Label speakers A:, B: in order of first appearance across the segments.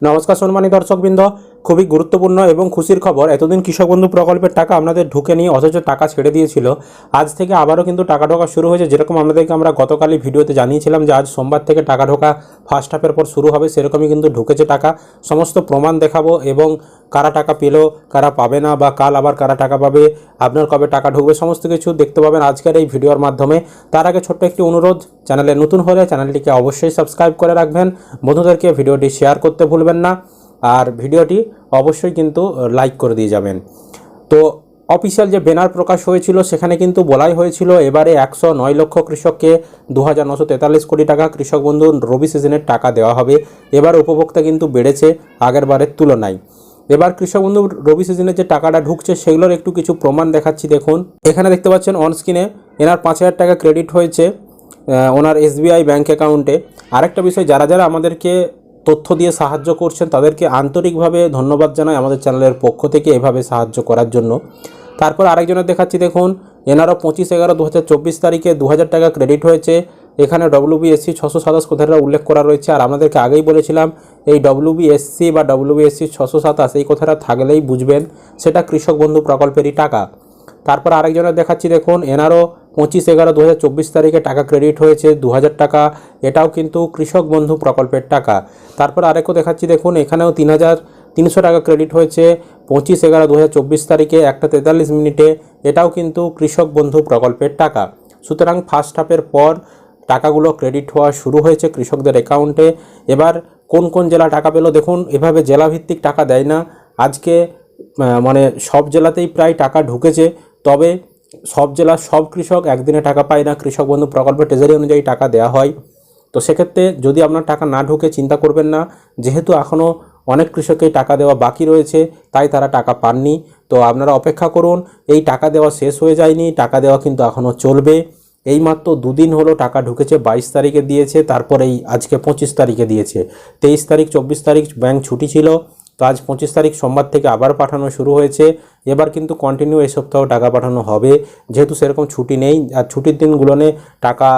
A: নমস্কার সম্মানী দর্শকবৃন্দ খুবই গুরুত্বপূর্ণ এবং খুশির খবর, এতদিন কৃষক বন্ধু প্রকল্পের টাকা আপনাদের ঢুকে নিয়ে অথচ টাকা ছেড়ে দিয়েছিল। আজ থেকে আবারও কিন্তু টাকা ঢোকা শুরু হয়েছে। যেরকম আপনাদেরকে আমরা গতকালই ভিডিওতে জানিয়েছিলাম যে আজ সোমবার থেকে টাকা ঢোকা ফার্স্ট হাফের পর শুরু হবে, সেরকমই কিন্তু ঢুকেছে টাকা। সমস্ত প্রমাণ দেখাবো এবং কারা টাকা পেল, কারা পাবে না বা কাল আবার কারা টাকা পাবে, আপনার কবে টাকা ঢুকবে, সমস্ত কিছু দেখতে পাবেন আজকের এই ভিডিওর মাধ্যমে। তার আগে ছোট্ট একটি অনুরোধ, চ্যানেলে নতুন হলে চ্যানেলটিকে অবশ্যই সাবস্ক্রাইব করে রাখবেন। বন্ধুদেরকে ভিডিওটি শেয়ার করতে ভুলবেন না। আর ভিডিওটি অবশ্যই কিন্তু লাইক করে দিয়ে যাবেন। তো অফিসিয়াল যে ব্যানার প্রকাশ হয়েছিল, সেখানে কিন্তু বলাই হয়েছিল, এবারে একশো নয় লক্ষ কৃষককে দু হাজার নশো তেতাল্লিশ কোটি টাকা কৃষক বন্ধু রবি সিজনের টাকা দেওয়া হবে। এবার উপভোক্তা কিন্তু বেড়েছে আগের বারের তুলনায়। এবার কৃষক বন্ধু রবি সিজনের যে টাকাটা ঢুকছে, সেগুলোর একটু কিছু প্রমাণ দেখাচ্ছি, দেখুন। এখানে দেখতে পাচ্ছেন অন স্ক্রিনে এনার পাঁচ হাজার টাকা ক্রেডিট হয়েছে ওনার এসবিআই ব্যাঙ্ক অ্যাকাউন্টে আরেকটা বিষয়, যারা যারা আমাদেরকে তথ্য দিয়ে সাহায্য করছেন, তাদেরকে আন্তরিকভাবে ধন্যবাদ জানাই আমাদের চ্যানেলের পক্ষ থেকে এভাবে সাহায্য করার জন্য। তারপর আরেকজনের দেখাচ্ছি, দেখুন এনারও পঁচিশ এগারো দু তারিখে দু হাজার টাকা ক্রেডিট হয়েছে। এখানে ডব্লিউবিএসসি ছশো সাতাশ কথাটা উল্লেখ করা রয়েছে। আর আমাদেরকে আগেই বলেছিলাম, এই ডব্লিউবিএসসি বা ডব্লিউবিএসসি ছশো সাতাশ এই কথাটা থাকলেই বুঝবেন, সেটা কৃষক বন্ধু প্রকল্পেরই টাকা। তারপর আরেকজনের দেখাচ্ছি, দেখুন এনারও পঁচিশ এগারো দু তারিখে টাকা ক্রেডিট হয়েছে দু হাজার টাকা। এটাও কিন্তু কৃষক বন্ধু প্রকল্পের টাকা। তারপর আরেকও দেখাচ্ছি, দেখুন, এখানেও তিন তিনশো টাকা ক্রেডিট হয়েছে পঁচিশ এগারো দু তারিখে একটা তেতাল্লিশ মিনিটে। এটাও কিন্তু কৃষক বন্ধু প্রকল্পের টাকা। সুতরাং ফার্স্ট হাফের পর টাকাগুলো ক্রেডিট হওয়া শুরু হয়েছে কৃষকদের অ্যাকাউন্টে এবার কোন কোন জেলা টাকা পেল, দেখুন, এভাবে জেলাভিত্তিক টাকা দেয় না। আজকে মানে সব জেলাতেই প্রায় টাকা ঢুকেছে। তবে সব জেলার সব কৃষক একদিনে টাকা পায় না। কৃষক বন্ধু প্রকল্পের ট্রেজারি অনুযায়ী টাকা দেওয়া হয়। তো সেক্ষেত্রে যদি আপনার টাকা না ঢুকে, চিন্তা করবেন না। যেহেতু এখনও অনেক কৃষকের টাকা দেওয়া বাকি রয়েছে, তাই তারা টাকা পাননি। তো আপনারা অপেক্ষা করুন, এই টাকা দেওয়া শেষ হয়ে যায়নি। টাকা দেওয়া কিন্তু এখনও চলবে। এইমাত্র দুদিন হলো টাকা ঢুকেছে, বাইশ তারিখে দিয়েছে, তারপরে এই আজকে পঁচিশ তারিখে দিয়েছে। তেইশ তারিখ, চব্বিশ তারিখ ব্যাংক ছুটি ছিল। তো আজ পঁচিশ তারিখ সোমবার থেকে আবার পাঠানো শুরু হয়েছে। এবার কিন্তু কন্টিনিউ এই সপ্তাহ টাকা পাঠানো হবে। যেহেতু সেরকম ছুটি নেই, আর ছুটির দিনগুলোনে টাকা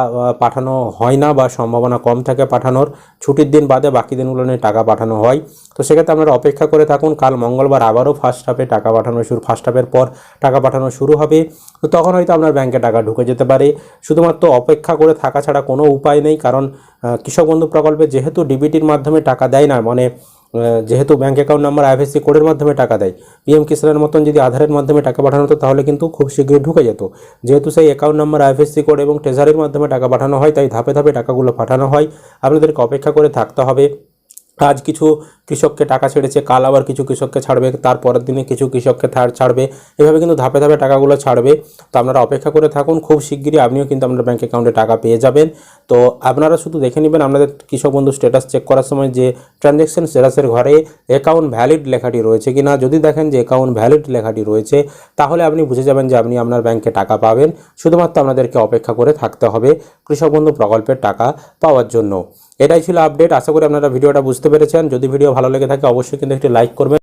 A: পাঠানো হয় না বা সম্ভাবনা কম থাকে পাঠানোর। ছুটির দিন বাদে বাকি দিনগুলোনে টাকা পাঠানো হয়। তো সেক্ষেত্রে আপনারা অপেক্ষা করে থাকুন, কাল মঙ্গলবার আবারও ফার্স্ট হাফে টাকা পাঠানো শুরু ফার্স্ট হাফের পর টাকা পাঠানো শুরু হবে। তো তখন হয়তো আপনার ব্যাংকে টাকা ঢুকে যেতে পারে। শুধুমাত্র অপেক্ষা করে থাকা ছাড়া কোনো উপায় নেই, কারণ কৃষক বন্ধু প্রকল্পে যেহেতু ডিবিটির মাধ্যমে টাকা দেয় না মানে যেহেতু ব্যাঙ্ক অ্যাকাউন্ট নাম্বার আইএফএসসি কোডের মাধ্যমে টাকা দেয় পিএম কিষানের মতন যদি আধারের মাধ্যমে টাকা পাঠানো হতো, তাহলে কিন্তু খুব শীঘ্রই ঢুকে যেত। যেহেতু সেই অ্যাকাউন্ট নাম্বার আইএফএসসি কোড এবং ট্রেজারির মাধ্যমে টাকা পাঠানো হয়, তাই ধাপে ধাপে টাকাগুলো পাঠানো হয়। আপনাদেরকে অপেক্ষা করে থাকতে হবে। আজ কিছু কৃষককে টাকা ছেড়েছে, কাল আবার কিছু কৃষককে ছাড়বে তার পরের দিনে কিছু কৃষককে ছাড়বে। এভাবে কিন্তু ধাপে ধাপে টাকাগুলো ছাড়বে। তো আপনারা অপেক্ষা করে থাকুন, খুব শিগগিরই আপনিও কিন্তু আপনার ব্যাঙ্ক অ্যাকাউন্টে টাকা পেয়ে যাবেন। তো আপনারা শুধু দেখে নেবেন, আপনাদের কৃষক বন্ধু স্ট্যাটাস চেক করার সময় যে ট্রানজ্যাকশন স্ট্যাটাসের ঘরে অ্যাকাউন্ট ভ্যালিড লেখাটি রয়েছে কি না যদি দেখেন যে অ্যাকাউন্ট ভ্যালিড লেখাটি রয়েছে, তাহলে আপনি বুঝে যাবেন যে আপনি আপনার ব্যাংকে টাকা পাবেন। শুধুমাত্র আপনাদেরকে অপেক্ষা করে থাকতে হবে কৃষক বন্ধু প্রকল্পের টাকা পাওয়ার জন্য। এটাই ছিল আপডেট আশা করি আপনারা ভিডিওটা বুঝতে পেরেছেন। যদি ভিডিও ভালো লেগে থাকে অবশ্যই কিন্তু একটি লাইক করবেন।